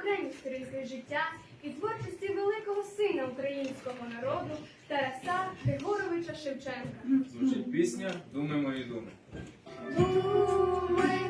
окремі сторінки життя і творчості великого сина українського народу Тараса Григоровича Шевченка. Звучить пісня Думи мої думи. Думи,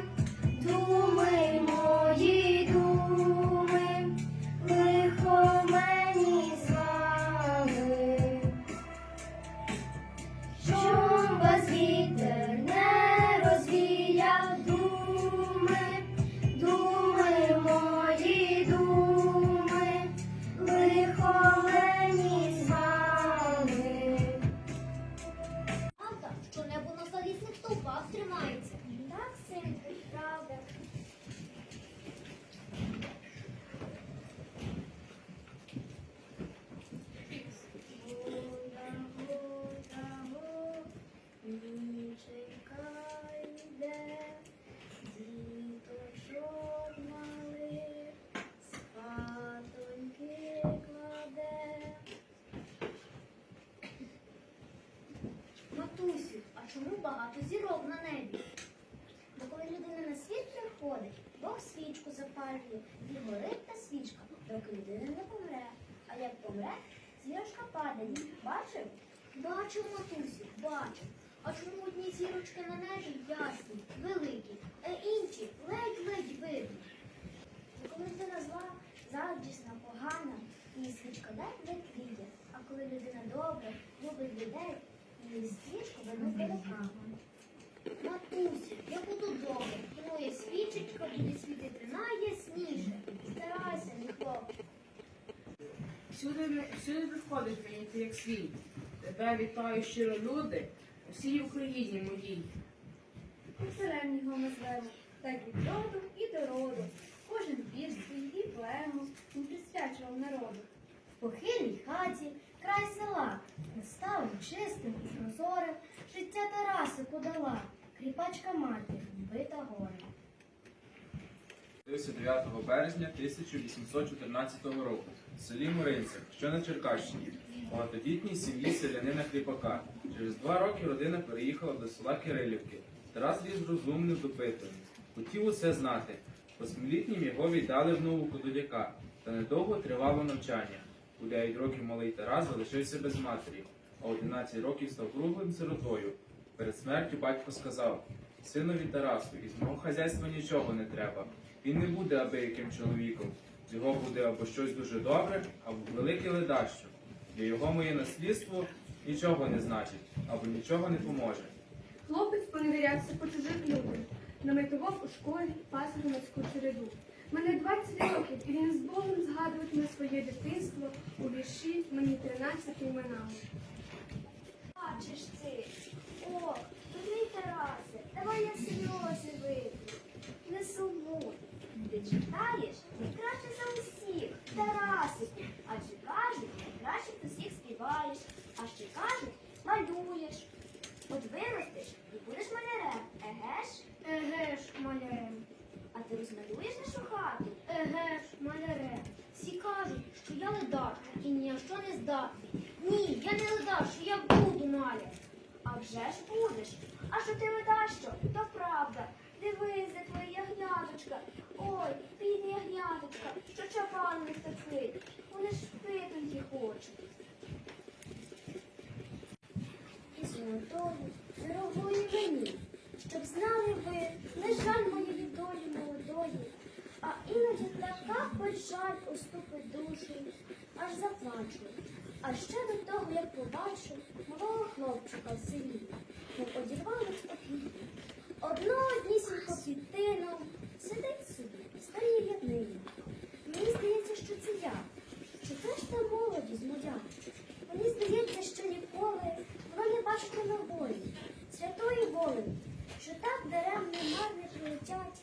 чому багато зірок на небі? Бо коли людина на світ приходить, Бог свічку запалює, і горить та свічка, доки людина не помре. А як помре, зірочка падає. Бачив? Бачив, матусю, бачив. А чому одні зірочки на небі ясні, великі, а інші ледь-ледь видні? Бо коли людина зла, заздрісна, погана, її свічка ледь-ледь тліє. А коли людина добра, любить людей, її Матусю, я буду добре, твоя свічечка буде світити найясніше. Старайся, мій хлопчик. Всюди, не- всюди приходить мені ти як світ. Тебе вітаю щиро люди, у всій Україні моїй. Царем його назвемо, так від роду і до роду. Кожен вірш свій і поему він присвячував народу. В похилій хаті, край села, наставим чистим і прозорим, життя Тараси подала, кріпачка мати, горем. Родився 9 березня 1814 року в селі Муринця, що на Черкащині, у багатодітній сім'ї селянина Кріпака. Через два роки родина переїхала до села Кирилівки. Тарас ріс розумним допитливим. Хотів усе знати. Восьмилітнім його віддали в нову Кодоляка, та недовго тривало навчання. У 9 років малий Тарас залишився без матері, а у 11 років став круглим сиротою. Перед смертю батько сказав: Синові Тарасу, із мого хазяйства нічого не треба. Він не буде аби яким чоловіком. З його буде або щось дуже добре, або велике ледащо. Для його моє наслідство нічого не значить, або нічого не поможе. Хлопець поневірявся по чужих людях, наметував у школі пас громадську череду. Мене 20 років, і він з Богом згадуватиме своє дитинство у вірші мені 13 минало. Бачиш ти, о, тобі Тарасе, давай я сльози витру. Не сумуй. Ти читаєш краще за усіх, Тарасику. Адже кажуть, краще ти всіх співаєш, а ще кажуть, малюєш. От виростеш і будеш малярем, еге ж? Еге малярем, А ти розмалюєш нашу хату? еге ж, малярем. Всі кажуть, що я ледар і ні на що не здатний. Ні, я не ледар, що я буду маляр. А вже ж будеш. А що ти видаш що? То правда. Дивись, де твоя ягняточка. Ой, бідна ягняточка, що чапан не втекли. Вони ж питоньки хочуть. І золотою, дорогою мені, щоб знали ви, не жаль моєї долі молодої, а іноді така печаль уступить душу, аж заплачу. А ще до того, як побачу малого хлопчика в селі, мов одірвали спокійно. Одно однісінько під тином сидить собі, в старій ряднині. Мені здається, що це я, що це ж та молодість моя. Мені здається, що ніколи вона не бачила на волі, святої волі, що так даремно марне прилетять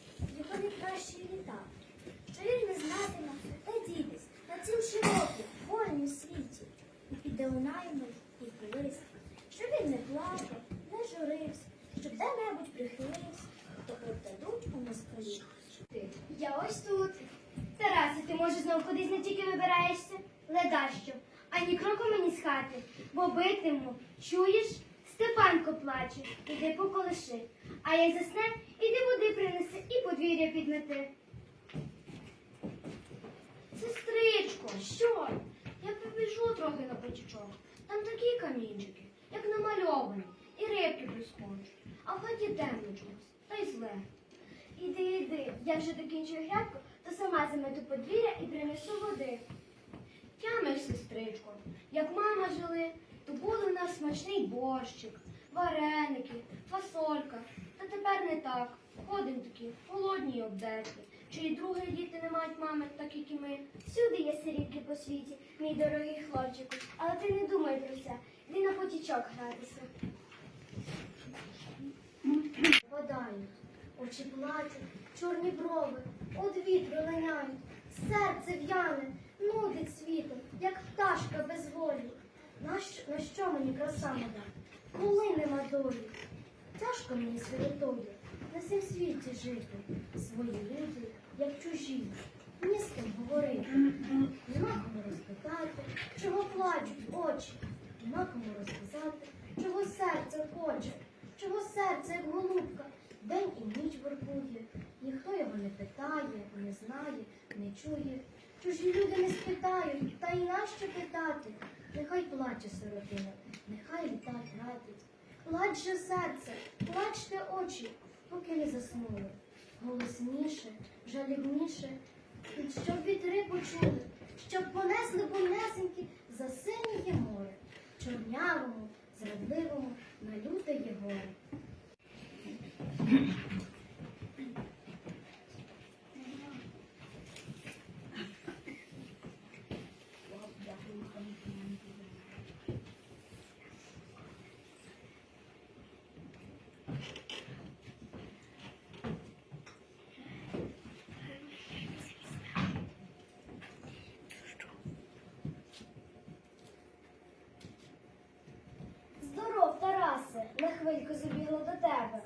Може, знов кудись не тільки вибираєшся, ледащо, ані кроку мені з хати, бо битиму, чуєш, Степанко плаче, іди поколиши. А я засне, іди води принеси і подвір'я підмети. Сестричко, що? Я побіжу трохи на печічок. Там такі камінчики, як намальовані, і рибки прискочуть, а в хаті темно чогось, та й зле. Іди, іди, я вже докінчую грядку то сама замету подвір'я і принесу води. Тямиш, сестричко, як мама жили, то були в нас смачний борщик, вареники, фасолька. Та тепер не так. Ходимо такі, голодні й обдерті. Чи й другі діти не мають мами, так як і ми. Всюди є сирітки по світі, мій дорогий хлопчику. Але ти не думай про це. Йди на потічок гратися. Водають, очі плачуть, чорні брови, от вітру линяють, серце в'яне, нудить світом, як пташка без волі. Нащо, на що мені краса моя, коли нема долі? Тяжко мені сиротою на цім світі жити, свої люди, як чужі, ні з ким говорити. Нема кому розпитати, чого плачуть очі, нема кому розказати, чого серце хоче, чого серце, як голубка, день і ніч воркує. Ніхто його не питає, не знає, не чує. Чужі люди не спитають, та й нащо питати? Нехай плаче сиротина, нехай літа тратить. Плач же серце, плачте очі, поки не заснули. Голосніше, жалібніше, щоб вітри почули, щоб понесли понесеньки за синє море, чорнявому, зрадливому, на люте є горе. Здоров, Тарасе, на хвильку забігла до тебе.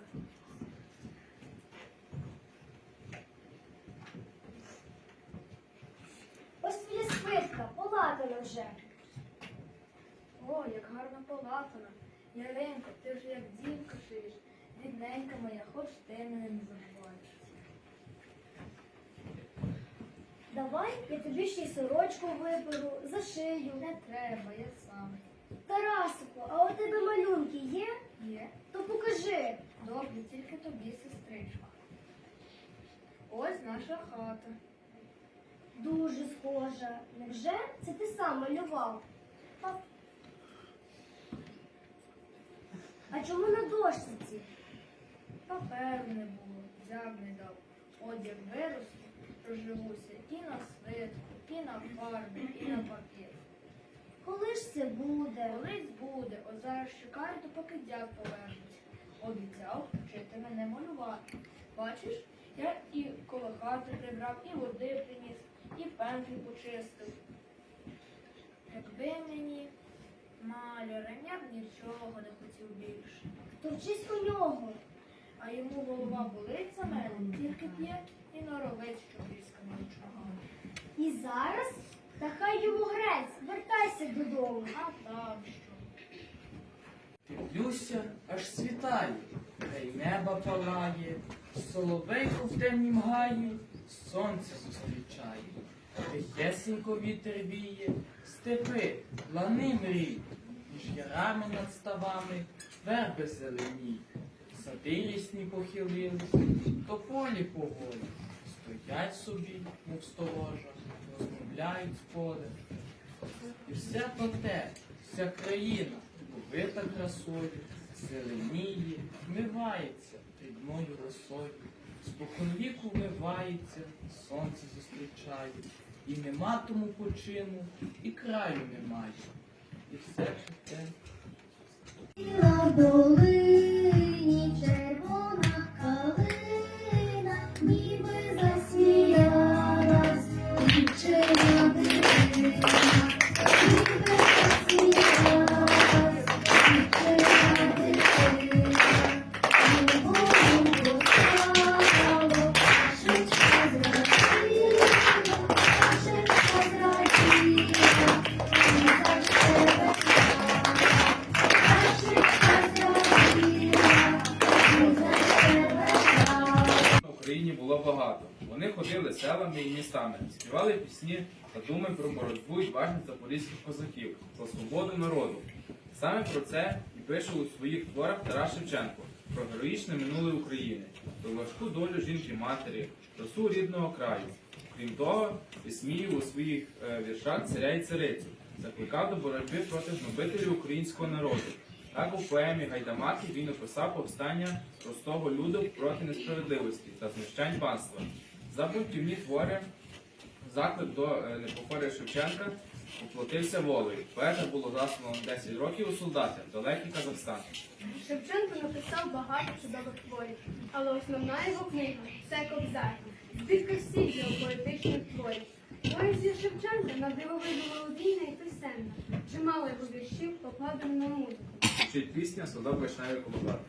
Ось твоя спитка, полатана вже. О, як гарно полатана. Яринко, ти вже як дівка шиєш. Рідненька моя, хоч ти мене не забуваєш. Давай я тобі ще й сорочку виберу, зашию. Не треба, я сам. Тарасику, а у тебе малюнки є? Є. То покажи. Добре, тільки тобі, сестричко. Ось наша хата. Дуже схожа. Невже це ти сам малював? А, а чому на дошці? Паперу не було, взяв не дав. Одяг виросту, проживуся і на свитку, і на фарбі, і на папір. Коли ж це буде? Колись буде, от зараз чекаю, допоки дяк повернеться. Обіцяв вчити мене малювати. Бачиш, я і коло хати прибрав, і води приніс, і пензлі почистив. Якби мені малярем, я б нічого не хотів більше. То вчись у нього. А йому голова болить за мене, тільки п'є і норовить, що близько нічого. І зараз? Та хай йому грець, вертайся додому. А там що? Дивлюся, аж світає, та й неба палає, соловейко в темнім гаї, сонце зустрічає, тихесенько вітер віє, степи, лани мрій, між ярами над ставами, верби зелені, сади лісні похилились, тополі поволі, стоять собі, мов сторожа, розмовляють з поля. І все то те, вся країна, побита красою, зеленіє, вмивається рідною росою, споконвіку вмивається, сонце зустрічає, і нема тому почину, і краю немає. І все ж і містами, співали пісні та думи про боротьбу відважних запорізьких козаків за свободу народу. Саме про це і пише у своїх творах Тарас Шевченко про героїчне минуле України, про важку долю жінки-матері, красу рідного краю. Крім того, висміював у своїх е, віршах царя і царицю, закликав до боротьби проти гнобителів українського народу. Так у поемі Гайдамаки він описав повстання простого люду проти несправедливості та знущань панства. За бунтівні твори заклик до е, непокори Шевченка оплатився волею. Поета було заслано на 10 років у солдати далекий Казахстан. Шевченко написав багато чудових творів, але основна його книга це Кобзар, збірка всіх його поетичних творів. Поезія Шевченка на дивовижу мелодійна і пісенна. Чимало його віршів покладено на музику. Вчить пісня Садок вишневий колобат.